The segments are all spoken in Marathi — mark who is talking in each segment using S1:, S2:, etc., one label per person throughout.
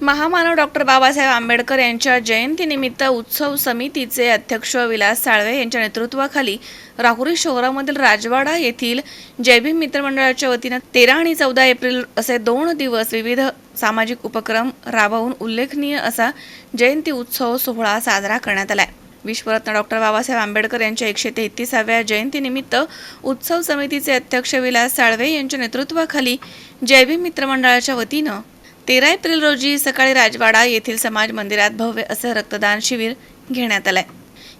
S1: महामानव डॉक्टर बाबासाहेब आंबेडकर यांच्या जयंतीनिमित्त उत्सव समितीचे अध्यक्ष विलास साळवे यांच्या नेतृत्वाखाली राहुरी शहरामधील राजवाडा येथील जयभीम मित्रमंडळाच्या वतीनं तेरा आणि चौदा एप्रिल असे दोन दिवस विविध सामाजिक उपक्रम राबवून उल्लेखनीय असा जयंती उत्सव सोहळा साजरा करण्यात आलाय. विश्वरत्न डॉक्टर बाबासाहेब आंबेडकर यांच्या एकशे तेहतीसाव्या जयंतीनिमित्त उत्सव समितीचे अध्यक्ष विलास साळवे यांच्या नेतृत्वाखाली जयभीम मित्रमंडळाच्या वतीनं तेरा एप्रिल रोजी सकाळी राजवाडा येथील समाज मंदिरात भव्य असं रक्तदान शिबिर घेण्यात आलंय.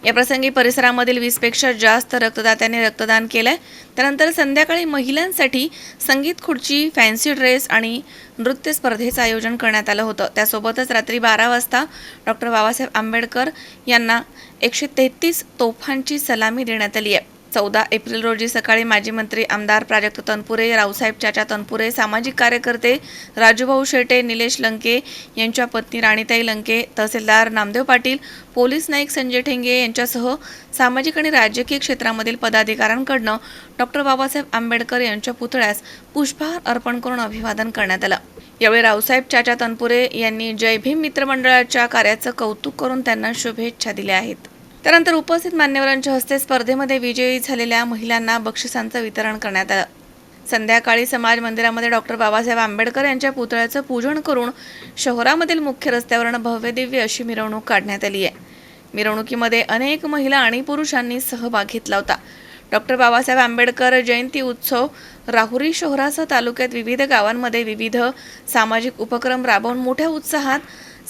S1: या प्रसंगी परिसरामधील वीसपेक्षा जास्त रक्तदात्यांनी रक्तदान केलंय. त्यानंतर संध्याकाळी महिलांसाठी संगीत खुर्ची फॅन्सी ड्रेस आणि नृत्य स्पर्धेचं आयोजन करण्यात आलं होतं. त्यासोबतच रात्री बारा वाजता डॉक्टर बाबासाहेब आंबेडकर यांना एकशे तेहतीस तोफांची सलामी देण्यात आली आहे. चौदा एप्रिल रोजी सकाळी माजी मंत्री आमदार प्राजक्त तनपुरे रावसाहेब चाचा तनपुरे सामाजिक कार्यकर्ते राजूभाऊ शेटे निलेश लंके यांच्या पत्नी राणीताई लंके तहसीलदार नामदेव पाटील पोलीस नाईक संजय ठेंगे यांच्यासह सामाजिक आणि राजकीय क्षेत्रामधील पदाधिकाऱ्यांकडनं डॉक्टर बाबासाहेब आंबेडकर यांच्या पुतळ्यास पुष्पहार अर्पण करून अभिवादन करण्यात आलं. यावेळी रावसाहेब चाचा तनपुरे यांनी जय भीम मित्रमंडळाच्या कार्याचं कौतुक करून त्यांना शुभेच्छा दिल्या आहेत. त्यानंतर उपस्थित मान्यवरांच्या हस्ते स्पर्धेमध्ये विजयी झालेल्या महिलांना बक्षिसांचं वितरण करण्यात आलं. संध्याकाळी समाज मंदिरामध्ये डॉक्टर बाबासाहेब आंबेडकर यांच्या पुतळ्याचं पूजन करून शहरामधील मुख्य रस्त्यावरून भव्य दिव्य अशी मिरवणूक काढण्यात आली आहे. मिरवणुकीमध्ये अनेक महिला आणि पुरुषांनी सहभाग घेतला होता. डॉक्टर बाबासाहेब आंबेडकर जयंती उत्सव राहुरी शहरासह तालुक्यात विविध गावांमध्ये विविध सामाजिक उपक्रम राबवून मोठ्या उत्साहात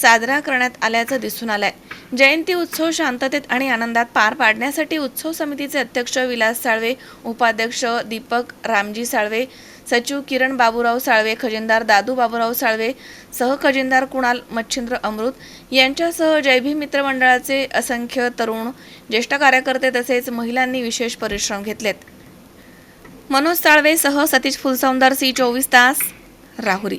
S1: साजरा करण्यात आल्याचं दिसून आलंय. जयंती उत्सव शांततेत आणि आनंदात पार पाडण्यासाठी उत्सव समितीचे अध्यक्ष विलास साळवे उपाध्यक्ष दीपक रामजी साळवे सचिव किरण बाबूराव साळवे खजिनदार दादू बाबूराव साळवे सहखजिनदार कुणाल मच्छिंद्र अमृत यांच्यासह जयभीम मित्रमंडळाचे असंख्य तरुण ज्येष्ठ कार्यकर्ते तसेच महिलांनी विशेष परिश्रम घेतलेत. मनोज साळवे सह सतीश फुलसौंदर सी चोवीस तास राहुरी.